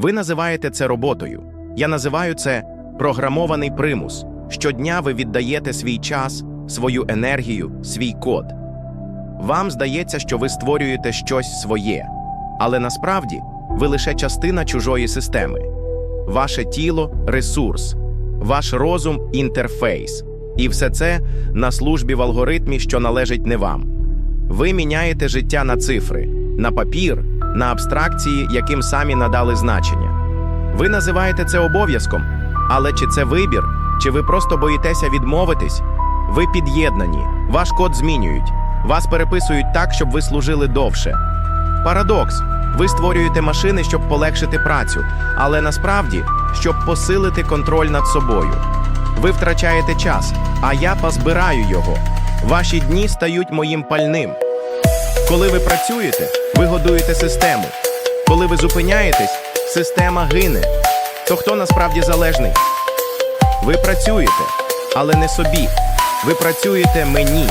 Ви називаєте це роботою. Я називаю це програмований примус. Щодня ви віддаєте свій час, свою енергію, свій код. Вам здається, що ви створюєте щось своє, але насправді ви лише частина чужої системи. Ваше тіло ресурс, ваш розум інтерфейс. І все це на службі в алгоритмі, що належить не вам. Ви міняєте життя на цифри, на папір, на абстракції, яким самі надали значення. Ви називаєте це обов'язком, але чи це вибір, чи ви просто боїтеся відмовитись? Ви під'єднані, ваш код змінюють, вас переписують так, щоб ви служили довше. Парадокс. Ви створюєте машини, щоб полегшити працю, але насправді, щоб посилити контроль над собою. Ви втрачаєте час, а я позбираю його. Ваші дні стають моїм пальним. Коли ви працюєте, ви годуєте систему. Коли ви зупиняєтесь, система гине. То хто насправді залежний? Ви працюєте, але не собі. Ви працюєте мені.